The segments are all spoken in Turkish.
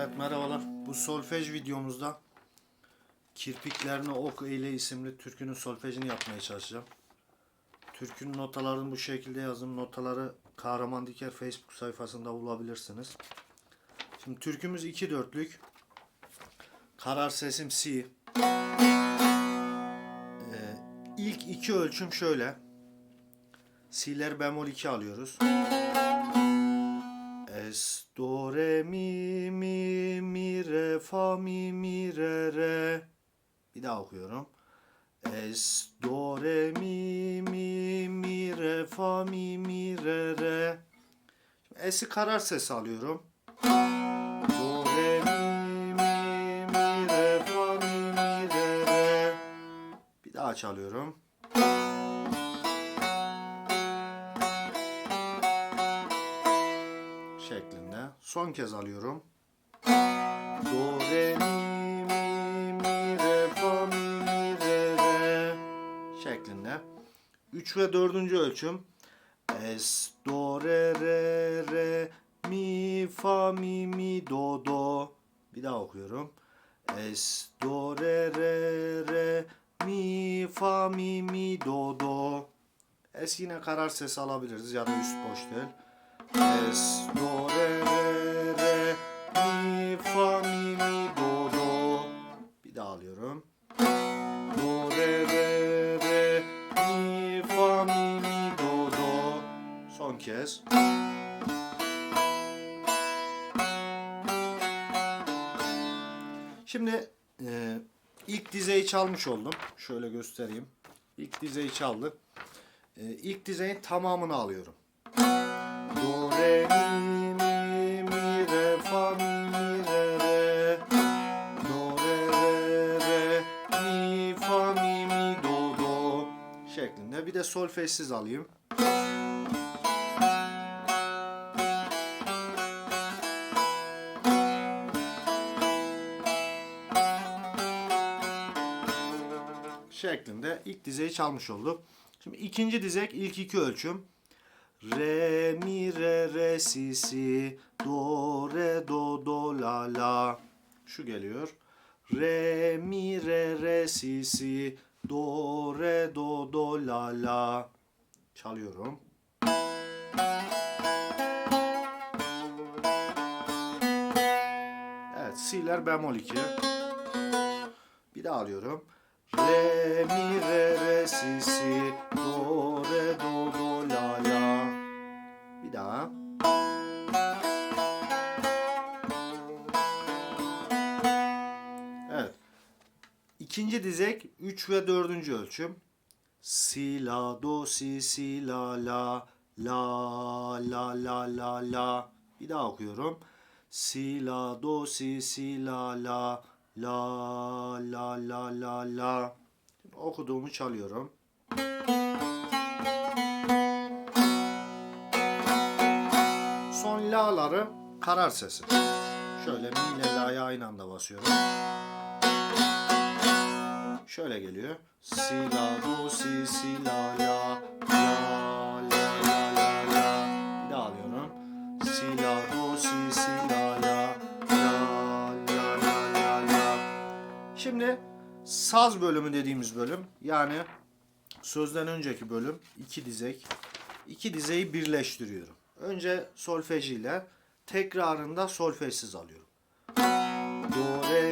Evet merhabalar. Bu solfej videomuzda Kirpiklerini Ok Eyle isimli türkünün solfejini yapmaya çalışacağım. Türkünün notalarını bu şekilde yazdım. Notaları Kahraman Diker Facebook sayfasında bulabilirsiniz. Şimdi türkümüz iki dörtlük. Karar sesim C. Ee, ilk iki ölçüm şöyle. C'ler bemol 2 alıyoruz. Es, do, re, mi, mi, mi, re, fa, mi, mi, re, re. Bir daha okuyorum. Es, do, re, mi, mi, mi, re, fa, mi, mi, re, re. Şimdi Es'i karar ses alıyorum. Do, re, mi, mi, mi, re, fa, mi, mi, re, re. Bir daha çalıyorum. Son kez alıyorum. Do, re, mi, mi, mi, re, fa, mi, mi, re, re şeklinde. 3 ve 4. ölçüm. Es, do, re, re, re, mi, fa, mi, mi, do, do. Bir daha okuyorum. Es, do, re, re, re, mi, fa, mi, mi, do, do. Es yine karar sesi alabiliriz ya da üst boş değil. Es, do, re, re, mi, fa, mi, mi, do, do. Bir daha alıyorum. Do, re, re, re, mi, fa, mi, mi, do, do. Son kez. Şimdi e, ilk dizeyi çalmış oldum. Şöyle göstereyim. İlk dizeyi çaldık. E, ilk dizeyin tamamını alıyorum. Do, re, mi, mi, mi, re, fa, mi, Bir de solfejsiz alayım. şeklinde ilk dizeyi çalmış olduk. Şimdi ikinci dizek ilk iki ölçüm. Re mi re re si si do re do do la la. Şu geliyor. Re mi re re si si do re do do la la. Çalıyorum. Evet, si'ler bemol 2. Bir daha alıyorum. Re mi re re si si do 3 ve 4. ölçüm. Si la do si si la la la la la la la. Bir daha okuyorum. Si la do si si la la la la la la la. Okuduğumu çalıyorum. Son la'ları karar sesi. Şöyle mi ile la'ya aynı anda basıyorum. Şöyle geliyor. Si la do si si la la la la la la. Bir daha alıyorum. Si la do si si la la la la la la la. Şimdi saz bölümü dediğimiz bölüm yani sözden önceki bölüm iki dizek. İki dizeyi birleştiriyorum. Önce solfej ile tekrarında solfejsiz alıyorum. Do re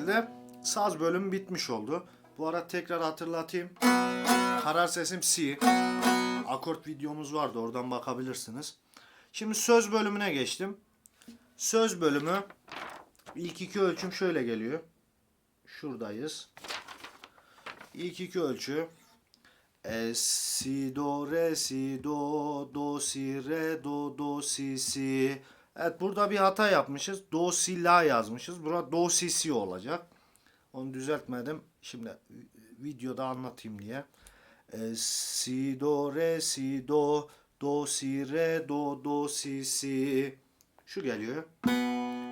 şekilde saz bölümü bitmiş oldu. Bu ara tekrar hatırlatayım. Karar sesim C. Akort videomuz vardı oradan bakabilirsiniz. Şimdi söz bölümüne geçtim. Söz bölümü ilk iki ölçüm şöyle geliyor. Şuradayız. İlk iki ölçü. E, si, do, re, si, do, do, si, re, do, do, si, si. Evet burada bir hata yapmışız. Do, si, la yazmışız. Burada do, si, si olacak. Onu düzeltmedim. Şimdi videoda anlatayım diye. E, si, do, re, si, do, do, si, re, do, do, si, si. Şu geliyor.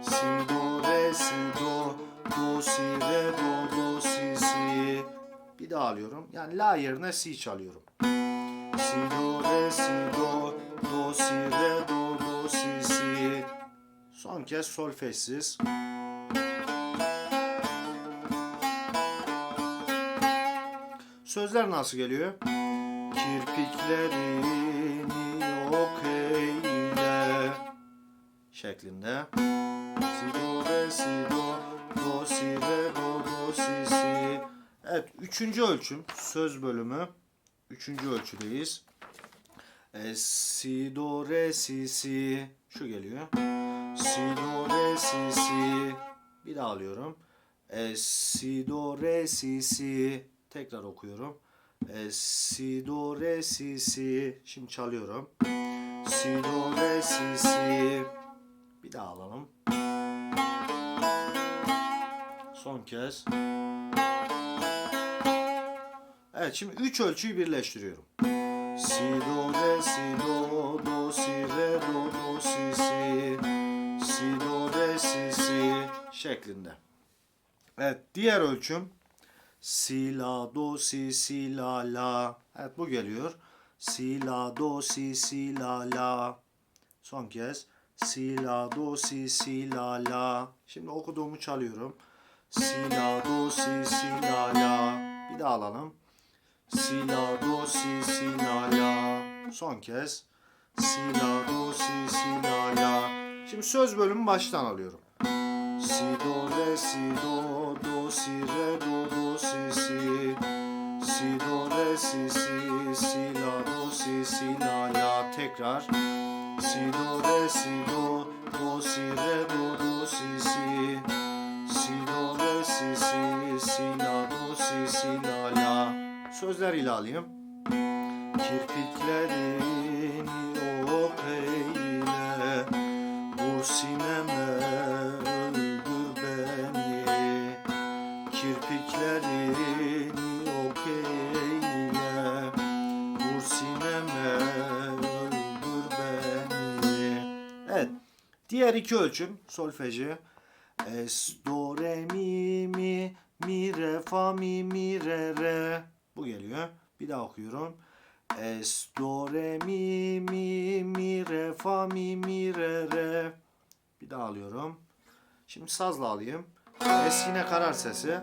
Si, do, re, si, do, do, si, re, do, do, si, si. Bir daha alıyorum. Yani la yerine si çalıyorum. Si, do, re, si, do, do, si, re, do, do, si, si. Son kez solfejsiz. Sözler nasıl geliyor? Kirpiklerini yok eyle şeklinde. Si do re si do do si re do do si si. Evet üçüncü ölçüm söz bölümü. Üçüncü ölçüdeyiz. E, si do re si si şu geliyor. Si do re si si. Bir daha alıyorum. E, si do re si si. Tekrar okuyorum. E, si do re si si. Şimdi çalıyorum. Si do re si si. Bir daha alalım. Son kez. Evet şimdi üç ölçüyü birleştiriyorum. Si do re si do si si si do re si si şeklinde. Evet diğer ölçüm si la do si si la la. Evet bu geliyor. Si la do si si la la. Son kez si la do si si la la. Şimdi okuduğumu çalıyorum. Si la do si si la la. Bir daha alalım. Si la do si si la la. Son kez. Si la do si si la la. Şimdi söz bölümü baştan alıyorum. Si do re si do do si re do do si si. Si do re si si si la do si si la la. Tekrar. Si do re si do do si re do do si si. Si do re si si si la do si si la la. Sözler ile alayım. Eyle Vur sineme öldür beni Kirpiklerini ok eyle Vur sineme öldür beni Evet. Diğer iki ölçüm solfeji. Es, do, re, mi, mi, mi, re, fa, mi, mi, re, re. Bu geliyor. Bir daha okuyorum. Es, do, re, mi, mi, mi, re, fa, mi, mi, re, re. Bir daha alıyorum. Şimdi sazla alayım. Es yine karar sesi.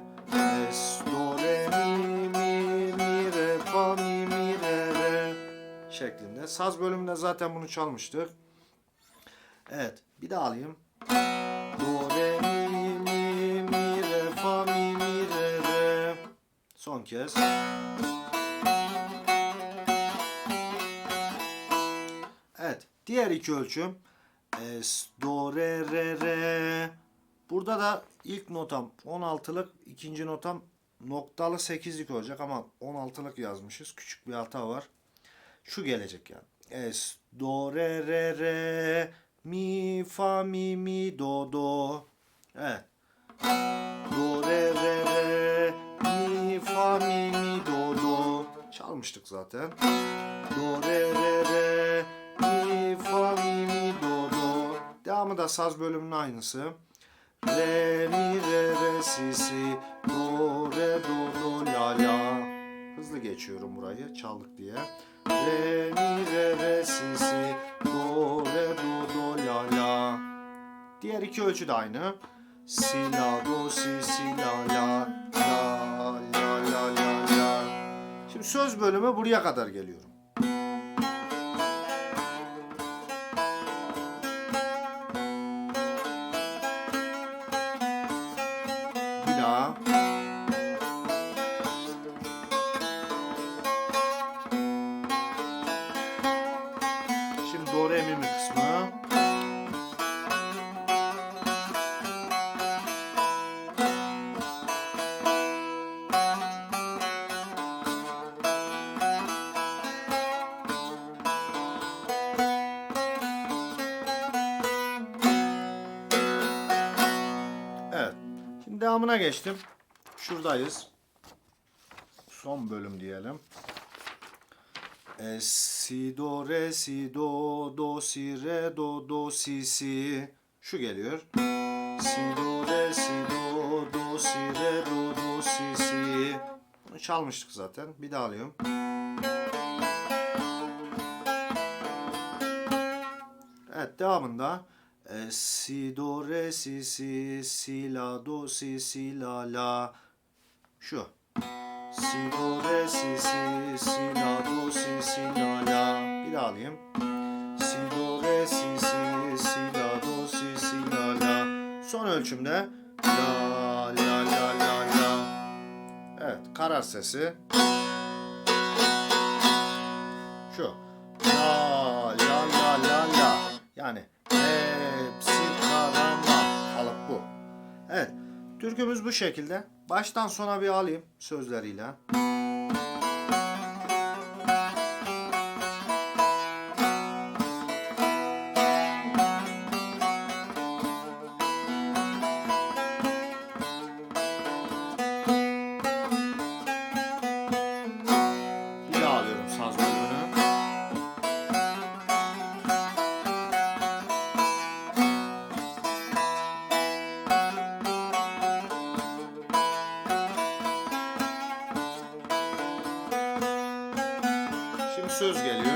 Es, do, re, mi, mi, mi, re, fa, mi, mi, re, re. Şeklinde. Saz bölümünde zaten bunu çalmıştık. Evet. Bir daha alayım. Do, re, mi, mi, mi, re, fa, mi, mi, re, re. Son kez. Diğer iki ölçüm. Es, do, re, re, re. Burada da ilk notam 16'lık, ikinci notam noktalı 8'lik olacak ama 16'lık yazmışız. Küçük bir hata var. Şu gelecek yani. Es, do, re, re, re, mi, fa, mi, mi, do, do. Evet. Do, re, re, re, mi, fa, mi, mi, do, do. Çalmıştık zaten. Do, re, re, re, Da saz bölümünün aynısı. Re, mi, re, re, si, si, do, re, do, do, la, la. Hızlı geçiyorum burayı çaldık diye. Re, mi, re, re, si, si, do, re, do, do, la, la. Diğer iki ölçü de aynı. Si, la, do, si, si, la, la, la, la, la, la, la. Şimdi söz bölümü buraya kadar geliyorum. Sona geçtim. Şuradayız. Son bölüm diyelim. E, si do re si do do si re do do si si şu geliyor. Si do re si do do si re do do si si. Bunu çalmıştık zaten. Bir daha alıyorum. Evet devamında si do re si si si la do si si la la şu. Si do re si si si la do si si la la. Bir daha alayım. Si do re si si si la do si si la la. Son ölçümde la la la la la. Evet karar sesi. Şu. La la la la la. Yani Evet. Türkümüz bu şekilde. Baştan sona bir alayım sözleriyle. Söz geliyor.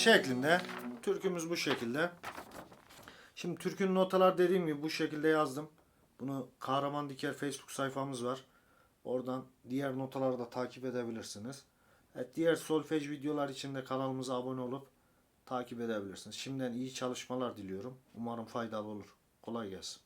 Şeklinde Türkümüz bu şekilde. Şimdi türkünün notalar dediğim gibi bu şekilde yazdım. Bunu Kahraman Diker Facebook sayfamız var. Oradan diğer notaları da takip edebilirsiniz. Evet, diğer solfej videolar için de kanalımıza abone olup takip edebilirsiniz. Şimdiden iyi çalışmalar diliyorum. Umarım faydalı olur. Kolay gelsin.